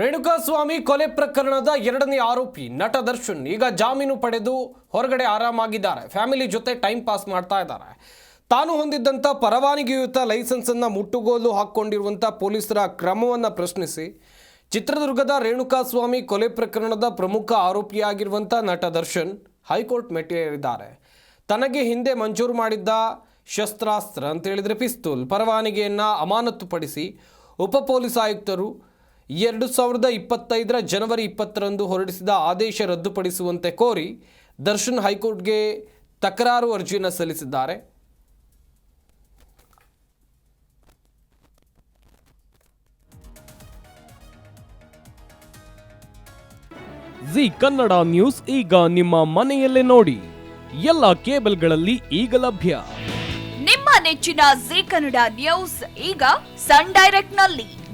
ರೇಣುಕಾಸ್ವಾಮಿ ಕೊಲೆ ಪ್ರಕರಣದ ಎರಡನೇ ಆರೋಪಿ ನಟ ದರ್ಶನ್ ಈಗ ಜಾಮೀನು ಪಡೆದು ಹೊರಗಡೆ ಆರಾಮಾಗಿದ್ದಾರೆ. ಫ್ಯಾಮಿಲಿ ಜೊತೆ ಟೈಮ್ ಪಾಸ್ ಮಾಡ್ತಾ ಇದ್ದಾರೆ. ತಾನು ಹೊಂದಿದ್ದಂಥ ಪರವಾನಗಿಯುತ ಲೈಸೆನ್ಸನ್ನು ಮುಟ್ಟುಗೋಲು ಹಾಕ್ಕೊಂಡಿರುವಂಥ ಪೊಲೀಸರ ಕ್ರಮವನ್ನು ಪ್ರಶ್ನಿಸಿ ಚಿತ್ರದುರ್ಗದ ರೇಣುಕಾಸ್ವಾಮಿ ಕೊಲೆ ಪ್ರಕರಣದ ಪ್ರಮುಖ ಆರೋಪಿಯಾಗಿರುವಂಥ ನಟ ದರ್ಶನ್ ಹೈಕೋರ್ಟ್ ಮೆಟ್ಟಿಲೇರಿದ್ದಾರೆ. ತನಗೆ ಹಿಂದೆ ಮಂಜೂರು ಮಾಡಿದ್ದ ಶಸ್ತ್ರಾಸ್ತ್ರ ಅಂತ ಹೇಳಿದರೆ ಪಿಸ್ತೂಲ್. ಪರವಾನಗಿಯನ್ನು ಅಮಾನತುಪಡಿಸಿ ಉಪ ಪೊಲೀಸ್ ಆಯುಕ್ತರು ಎರಡು ಸಾವಿರದ ಇಪ್ಪತ್ತೈದರ ಜನವರಿ ಇಪ್ಪತ್ತರಂದು ಹೊರಡಿಸಿದ ಆದೇಶ ರದ್ದುಪಡಿಸುವಂತೆ ಕೋರಿ ದರ್ಶನ್ ಹೈಕೋರ್ಟ್ಗೆ ತಕರಾರು ಅರ್ಜಿಯನ್ನು ಸಲ್ಲಿಸಿದ್ದಾರೆ. ಜಿ ಕನ್ನಡ ನ್ಯೂಸ್ ಈಗ ನಿಮ್ಮ ಮನೆಯಲ್ಲೇ ನೋಡಿ. ಎಲ್ಲ ಕೇಬಲ್ಗಳಲ್ಲಿ ಈಗ ಲಭ್ಯ. ನಿಮ್ಮ ನೆಚ್ಚಿನ ಜಿ ಕನ್ನಡ ನ್ಯೂಸ್ ಈಗ ಸನ್ ಡೈರೆಕ್ಟ್ನಲ್ಲಿ